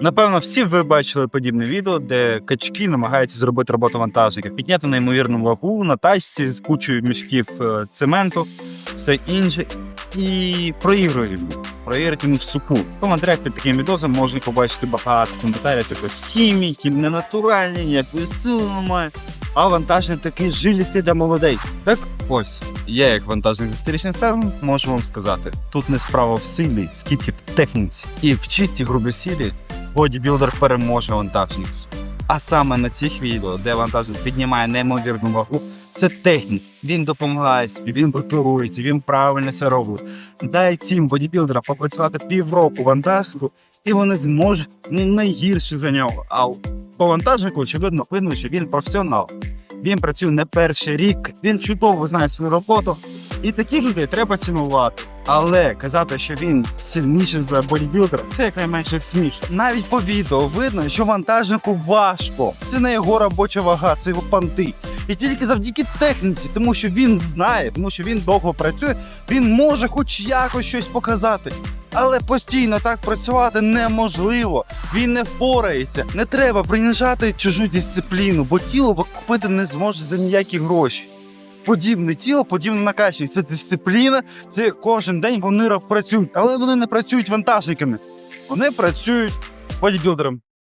Напевно, всі ви бачили подібне відео, де качки намагаються зробити роботу вантажника, підняти неймовірну вагу на тачці з кучою мішків е, цементу, все інше, і проігрують йому. Проігрують йому в суку. В коментарях під таким відео можна побачити багато коментарів, типу хімії, ненатуральні, ніякої сили немає. А вантажник такий жилістий да молодець. Так ось, я як вантажник з історичним станом можу вам сказати, тут не справа в силі, скільки в техніці. І в чистій грубій силі бодібілдер переможе вантажник. А саме на цих відео, де вантажник піднімає неймовірну вагу, це технік. Він допомагає собі, він готується, він правильно все робить. Дай цим бодібілдерам попрацювати півроку вантажнику, і вони зможуть не найгірше за нього. А по вантажнику, очевидно, видно, що він професіонал. Він працює не перший рік, він чудово знає свою роботу. І таких людей треба цінувати. Але казати, що він сильніший за бодібілдера, це якнайменше смішно. Навіть по відео видно, що вантажнику важко. Це не його робоча вага, це його панти. І тільки завдяки техніці, тому що він знає, тому що він довго працює, він може хоч якось щось показати. Але постійно так працювати неможливо. Він не впорається. Не треба принижати чужу дисципліну, бо тіло купити не зможе за ніякі гроші. Подібне тіло, подібне накачує. Це дисципліна, це кожен день вони працюють, але вони не працюють вантажниками. Вони працюють бодібілдером.